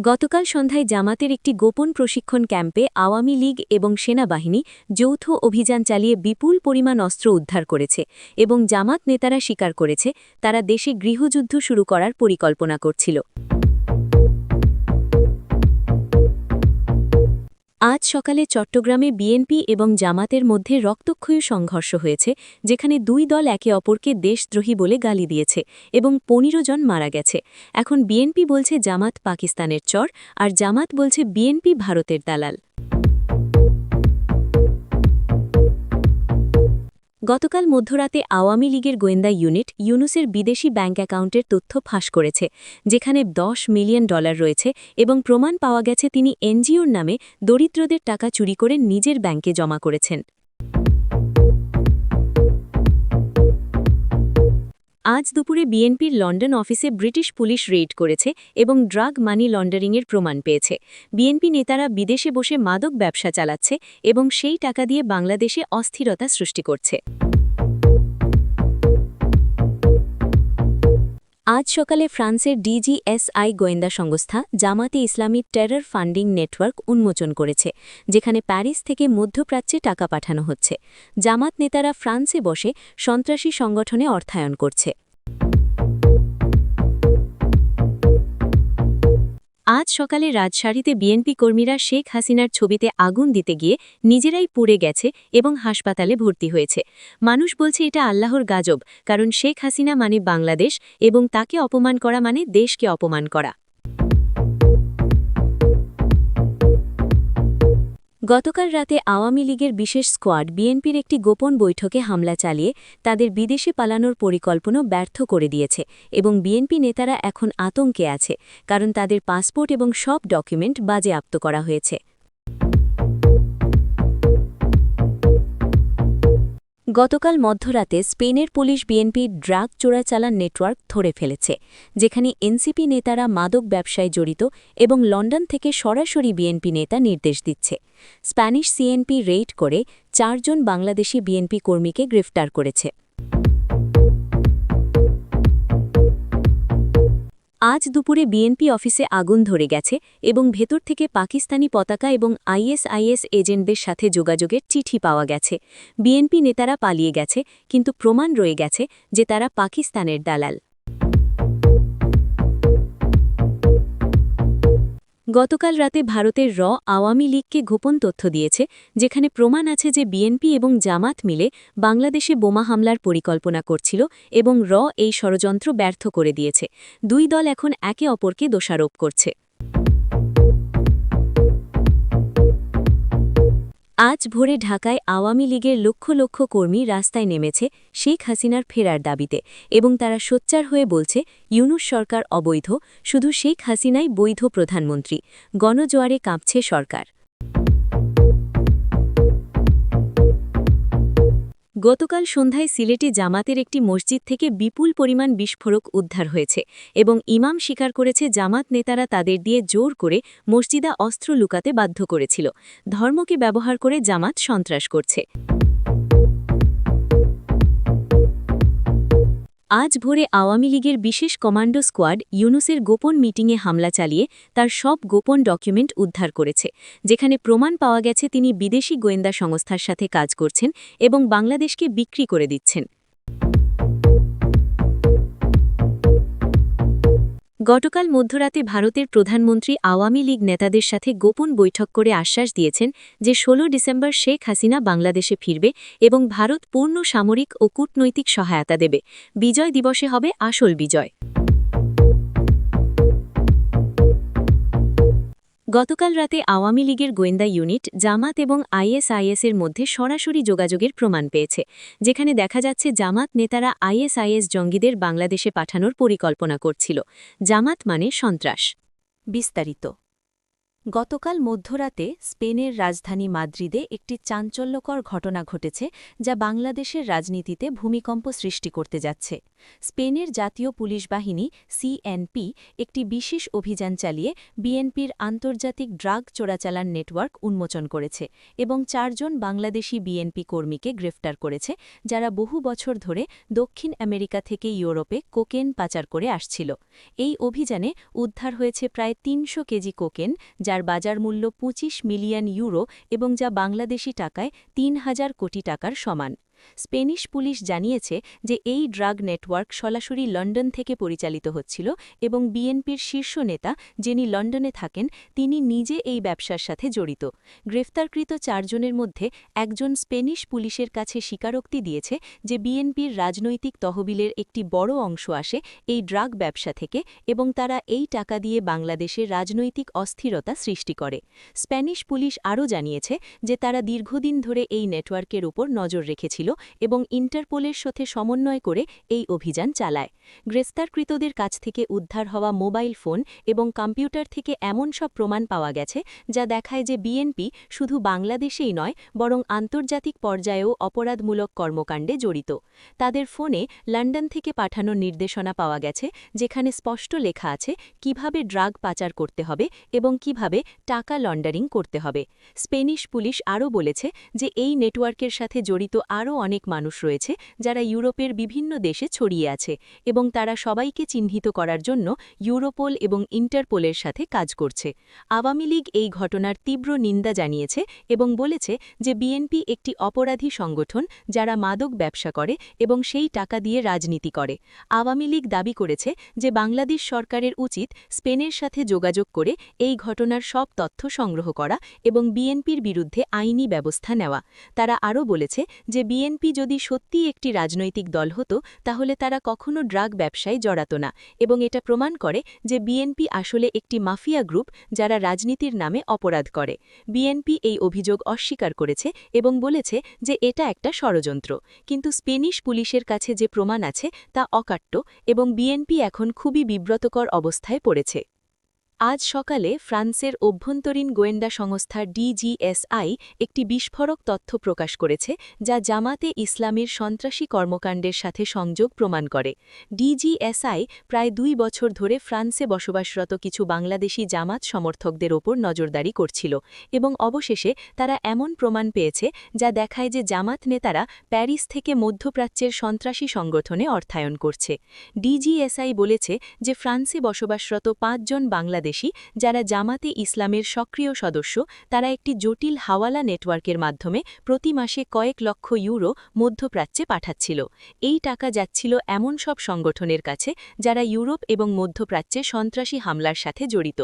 গতকাল সন্ধ্যায় জামাতের একটি গোপন প্রশিক্ষণ ক্যাম্পে আওয়ামী লীগ এবং সেনাবাহিনী যৌথ অভিযান চালিয়ে বিপুল পরিমাণ অস্ত্র উদ্ধার করেছে এবং জামাত নেতারা স্বীকার করেছে, তারা দেশে গৃহযুদ্ধ শুরু করার পরিকল্পনা করছিল। আজ সকালে চট্টগ্রামে বিএনপি এবং জামাতের মধ্যে রক্তক্ষয়ী সংঘর্ষ হয়েছে, যেখানে দুই দল একে অপরকে দেশদ্রোহী বলে গালি দিয়েছে এবং পনেরো জন মারা গেছে। এখন বিএনপি বলছে জামাত পাকিস্তানের চর, আর জামাত বলছে বিএনপি ভারতের দালাল। গতকাল মধ্যরাতে আওয়ামী লীগের গোয়েন্দা ইউনিট ইউনুসের বিদেশি ব্যাংক অ্যাকাউন্টের তথ্য ফাঁস করেছে, যেখানে ১০ মিলিয়ন ডলার রয়েছে এবং প্রমাণ পাওয়া গেছে তিনি এনজিওর নামে দরিদ্রদের টাকা চুরি করে নিজের ব্যাংকে জমা করেছেন। আজ দুপুরে বিএনপির লন্ডন অফিসে ব্রিটিশ পুলিশ রেড করেছে এবং ড্রাগ মানি লন্ডারিংয়ের প্রমাণ পেয়েছে। বিএনপি নেতারা বিদেশে বসে মাদক ব্যবসা চালাচ্ছে এবং সেই টাকা দিয়ে বাংলাদেশে অস্থিরতা সৃষ্টি করছে। আজ সকালে ফ্রান্সের ডিজিএসআই গোয়েন্দা সংস্থা জামাতে ইসলামী টেরর ফান্ডিং নেটওয়ার্ক উন্মোচন করেছে, যেখানে প্যারিস থেকে মধ্যপ্রাচ্যে টাকা পাঠানো হচ্ছে। জামাত নেতারা ফ্রান্সে বসে সন্ত্রাসী সংগঠনে অর্থায়ন করছে। আজ সকালে রাজশাড়িতে বিএনপি কর্মীরা শেখ হাসিনার ছবিতে আগুন দিতে গিয়ে নিজেরাই পুড়ে গেছে এবং হাসপাতালে ভর্তি হয়েছে। মানুষ বলছে এটা আল্লাহর গাজব, কারণ শেখ হাসিনা মানে বাংলাদেশ এবং তাকে অপমান করা মানে দেশকে অপমান করা। গতকাল রাতে আওয়ামী লীগের বিশেষ স্কোয়াড বিএনপির একটি গোপন বৈঠকে হামলা চালিয়ে তাদের বিদেশে পালানোর পরিকল্পনা ব্যর্থ করে দিয়েছে এবং বিএনপি নেতারা এখন আতঙ্কে আছে, কারণ তাদের পাসপোর্ট এবং সব ডকুমেন্ট বাজেয়াপ্ত করা হয়েছে। গতকাল মধ্যরাতে স্পেনের পুলিশ বিএনপি ড্রাগ চোরাচালান নেটওয়ার্ক ধরে ফেলেছে, যেখানে এনসিপি নেতারা মাদক ব্যবসায় জড়িত এবং লন্ডন থেকে সরাসরি বিএনপি নেতা নির্দেশ দিচ্ছে। স্প্যানিশ সিএনপি রেইড করে চারজন বাংলাদেশি বিএনপি কর্মীকে গ্রেফতার করেছে। আজ দুপুরে বিএনপি অফিসে আগুন ধরে গেছে এবং ভেতর থেকে পাকিস্তানি পতাকা এবং আইএসআইএস এজেন্টদের সাথে যোগাযোগের চিঠি পাওয়া গেছে। বিএনপি নেতারা পালিয়ে গেছে, কিন্তু প্রমাণ রয়ে গেছে যে তারা পাকিস্তানের দালাল। গতকাল রাতে ভারতের র আওয়ামী লীগকে গোপন তথ্য দিয়েছে, যেখানে প্রমাণ আছে যে বিএনপি এবং জামাত মিলে বাংলাদেশে বোমা হামলার পরিকল্পনা করছিল এবং র এই ষড়যন্ত্র ব্যর্থ করে দিয়েছে। দুই দল এখন একে অপরকে দোষারোপ করছে। আজ ভোরে ঢাকায় আওয়ামী লীগের লক্ষ লক্ষ কর্মী রাস্তায় নেমেছে শেখ হাসিনার ফেরার দাবিতে এবং তারা সোচ্চার হয়ে বলছে, ইউনুস সরকার অবৈধ, শুধু শেখ হাসিনাই বৈধ প্রধানমন্ত্রী, গণজোয়ারে কাঁপছে সরকার। গতকাল সন্ধ্যায় সিলেটে জামাতের একটি মসজিদ থেকে বিপুল পরিমাণ বিস্ফোরক উদ্ধার হয়েছে এবং ইমাম স্বীকার করেছে জামাত নেতারা তাদের দিয়ে জোর করে মসজিদা অস্ত্র লুকাতে বাধ্য করেছিল। ধর্মকে ব্যবহার করে জামাত সন্ত্রাস করছে। আজ ভোরে আওয়ামী লীগের বিশেষ কমান্ডো স্কোয়াড ইউনুসের গোপন মিটিংয়ে হামলা চালিয়ে তার সব গোপন ডকুমেন্ট উদ্ধার করেছে, যেখানে প্রমাণ পাওয়া গেছে তিনি বিদেশি গোয়েন্দা সংস্থার সাথে কাজ করছেন এবং বাংলাদেশকে বিক্রি করে দিচ্ছেন। গতকাল মধ্যরাতে ভারতের প্রধানমন্ত্রী আওয়ামী লীগ নেতাদের সাথে গোপন বৈঠক করে আশ্বাস দিয়েছেন যে ১৬ ডিসেম্বর শেখ হাসিনা বাংলাদেশে ফিরবে এবং ভারত পূর্ণ সামরিক ও কূটনৈতিক সহায়তা দেবে। বিজয় দিবসে হবে আসল বিজয়। গতকাল রাতে আওয়ামী লীগের গোয়েন্দা ইউনিট, জামাত এবং আইএসআইএসের মধ্যে সরাসরি যোগাযোগের প্রমাণ পেয়েছে, যেখানে দেখা যাচ্ছে জামাত নেতারা আইএসআইএস জঙ্গিদের বাংলাদেশে পাঠানোর পরিকল্পনা করছিল। জামাত মানে সন্ত্রাস। বিস্তারিত। গতকাল মধ্যরাতে স্পেনের রাজধানী মাদ্রিদে একটি চাঞ্চল্যকর ঘটনা ঘটেছে যা বাংলাদেশের রাজনীতিতে ভূমিকম্প সৃষ্টি করতে যাচ্ছে। স্পেনের জাতীয় পুলিশ বাহিনী সিএনপি একটি বিশেষ অভিযান চালিয়ে বিএনপির আন্তর্জাতিক ড্রাগ চোরাচালান নেটওয়ার্ক উন্মোচন করেছে এবং চারজন বাংলাদেশি বিএনপি কর্মীকে গ্রেফতার করেছে, যারা বহু বছর ধরে দক্ষিণ আমেরিকা থেকে ইউরোপে কোকেন পাচার করে আসছিল। এই অভিযানে উদ্ধার হয়েছে প্রায় তিনশো কেজি কোকেন যার বাজার মূল্য ২৫ মিলিয়ন ইউরো এবং যা বাংলাদেশি টাকায় তিন হাজার কোটি টাকার সমান। স্পেনিশ পুলিশ জানিয়েছে যে এই ড্রাগ নেটওয়ার্ক সরাসরি লন্ডন থেকে পরিচালিত হচ্ছিল এবং বিএনপির শীর্ষ নেতা যিনি লন্ডনে থাকেন, তিনি নিজে এই ব্যবসার সাথে জড়িত। গ্রেফতারকৃত চারজনের মধ্যে একজন স্পেনিশ পুলিশের কাছে স্বীকারোক্তি দিয়েছে যে বিএনপির রাজনৈতিক তহবিলের একটি বড় অংশ আসে এই ড্রাগ ব্যবসা থেকে এবং তারা এই টাকা দিয়ে বাংলাদেশের রাজনৈতিক অস্থিরতা সৃষ্টি করে। স্প্যানিশ পুলিশ আরও জানিয়েছে যে তারা দীর্ঘদিন ধরে এই নেটওয়ার্কের উপর নজর রেখেছিল এবং ইন্টারপোলের সাথে সমন্বয় করে এই অভিযান চালায়। গ্রেফতারকৃতদের কাছ থেকে উদ্ধার হওয়া মোবাইল ফোন এবং কম্পিউটার থেকে এমন সব প্রমাণ পাওয়া গেছে যা দেখায় যে বিএনপি শুধু বাংলাদেশেই নয়, বরং আন্তর্জাতিক পর্যায়েও অপরাধমূলক কর্মকাণ্ডে জড়িত। তাদের ফোনে লন্ডন থেকে পাঠানোর নির্দেশনা পাওয়া গেছে, যেখানে স্পষ্ট লেখা আছে কীভাবে ড্রাগ পাচার করতে হবে এবং কীভাবে টাকা লন্ডারিং করতে হবে। স্পেনিশ পুলিশ আরও বলেছে যে এই নেটওয়ার্কের সাথে জড়িত আরও অনেক মানুষ রয়েছে যারা ইউরোপের বিভিন্ন দেশে ছড়িয়ে আছে এবং তারা সবাইকে চিহ্নিত করার জন্য ইউরোপোল এবং ইন্টারপোলের সাথে কাজ করছে। আওয়ামী লীগ এই ঘটনার তীব্র নিন্দা জানিয়েছে এবং বলেছে যে বিএনপি একটি অপরাধী সংগঠন যারা মাদক ব্যবসা করে এবং সেই টাকা দিয়ে রাজনীতি করে। আওয়ামী লীগ দাবি করেছে যে বাংলাদেশ সরকারের উচিত স্পেনের সাথে যোগাযোগ করে এই ঘটনার সব তথ্য সংগ্রহ করা এবং বিএনপির বিরুদ্ধে আইনি ব্যবস্থা নেওয়া। তারা আরও বলেছে যে বিএনপি যদি সত্যিই একটি রাজনৈতিক দল হতো, তাহলে তারা কখনো ড্রাগ ব্যবসায় জড়াত না এবং এটা প্রমাণ করে যে বিএনপি আসলে একটি মাফিয়া গ্রুপ যারা রাজনীতির নামে অপরাধ করে। বিএনপি এই অভিযোগ অস্বীকার করেছে এবং বলেছে যে এটা একটা ষড়যন্ত্র। কিন্তু স্পেনিশ পুলিশের কাছে যে প্রমাণ আছে তা অকাট্য এবং বিএনপি এখন খুবই বিব্রতকর অবস্থায় পড়েছে। আজ সকালে ফ্রান্সের অভ্যন্তরীণ গোয়েন্দা সংস্থা ডিজিএসআই একটি বিস্ফোরক তথ্য প্রকাশ করেছে, যা জামাতে ইসলামের সন্ত্রাসী কর্মকাণ্ডের সাথে সংযোগ প্রমাণ করে। ডিজিএসআই প্রায় দুই বছর ধরে ফ্রান্সে বসবাসরত কিছু বাংলাদেশি জামাত সমর্থকদের ওপর নজরদারি করছিল এবং অবশেষে তারা এমন প্রমাণ পেয়েছে, যা দেখায় যে জামাত নেতারা প্যারিস থেকে মধ্যপ্রাচ্যের সন্ত্রাসী সংগঠনে অর্থায়ন করছে। ডিজিএসআই বলেছে যে ফ্রান্সে বসবাসরত পাঁচজন বাংলাদেশ বাংলাদেশি যারা জামাতে ইসলামের সক্রিয় সদস্য, তারা একটি জটিল হাওয়ালা নেটওয়ার্কের মাধ্যমে প্রতি মাসে কয়েক লক্ষ ইউরো মধ্যপ্রাচ্যে পাঠাচ্ছিল। এই টাকা যাচ্ছিল এমন সব সংগঠনের কাছে যারা ইউরোপ এবং মধ্যপ্রাচ্যে সন্ত্রাসী হামলার সাথে জড়িত।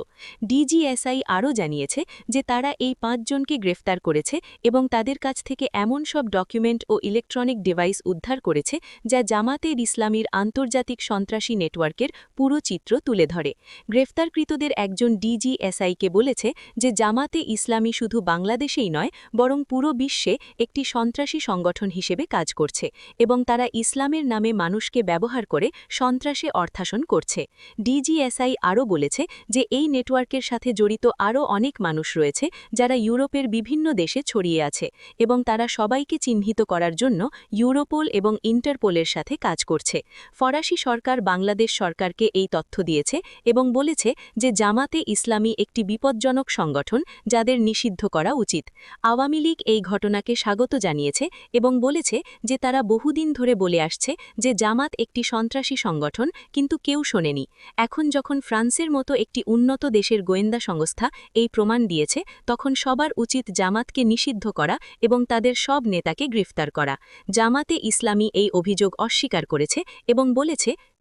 ডিজিএসআই আরও জানিয়েছে যে তারা এই পাঁচজনকে গ্রেফতার করেছে এবং তাদের কাছ থেকে এমন সব ডকুমেন্ট ও ইলেকট্রনিক ডিভাইস উদ্ধার করেছে যা জামাতের ইসলামীর আন্তর্জাতিক সন্ত্রাসী নেটওয়ার্কের পুরো চিত্র তুলে ধরে। গ্রেফতারকৃতদের একজন ডিজিএসআইকে বলেছে যে জামাতে ইসলামী শুধু বাংলাদেশেই নয়, বরং পুরো বিশ্বে একটি সন্ত্রাসী সংগঠন হিসেবে কাজ করছে এবং তারা ইসলামের নামে মানুষকে ব্যবহার করে সন্ত্রাসে অর্থাসন করছে। ডিজিএসআই আরও বলেছে যে এই নেটওয়ার্কের সাথে জড়িত আরও অনেক মানুষ রয়েছে যারা ইউরোপের বিভিন্ন দেশে ছড়িয়ে আছে এবং তারা সবাইকে চিহ্নিত করার জন্য ইউরোপোল এবং ইন্টারপোলের সাথে কাজ করছে। ফরাসি সরকার বাংলাদেশ সরকারকে এই তথ্য দিয়েছে এবং বলেছে যে জামাতে ইসলামী একটি বিপজ্জনক সংগঠন যাদের নিষিদ্ধ করা উচিত। আওয়ামী লীগ এই ঘটনাকে স্বাগত জানিয়েছে এবং বলেছে যে তারা বহুদিন ধরে বলে আসছে যে জামাত একটি সন্ত্রাসী সংগঠন, কিন্তু কেউ শোনেনি। এখন যখন ফ্রান্সের মতো একটি উন্নত দেশের গোয়েন্দা সংস্থা এই প্রমাণ দিয়েছে, তখন সবার উচিত জামাতকে নিষিদ্ধ করা এবং তাদের সব নেতাকে গ্রেফতার করা। জামাতে ইসলামী এই অভিযোগ অস্বীকার করেছে এবং বলেছে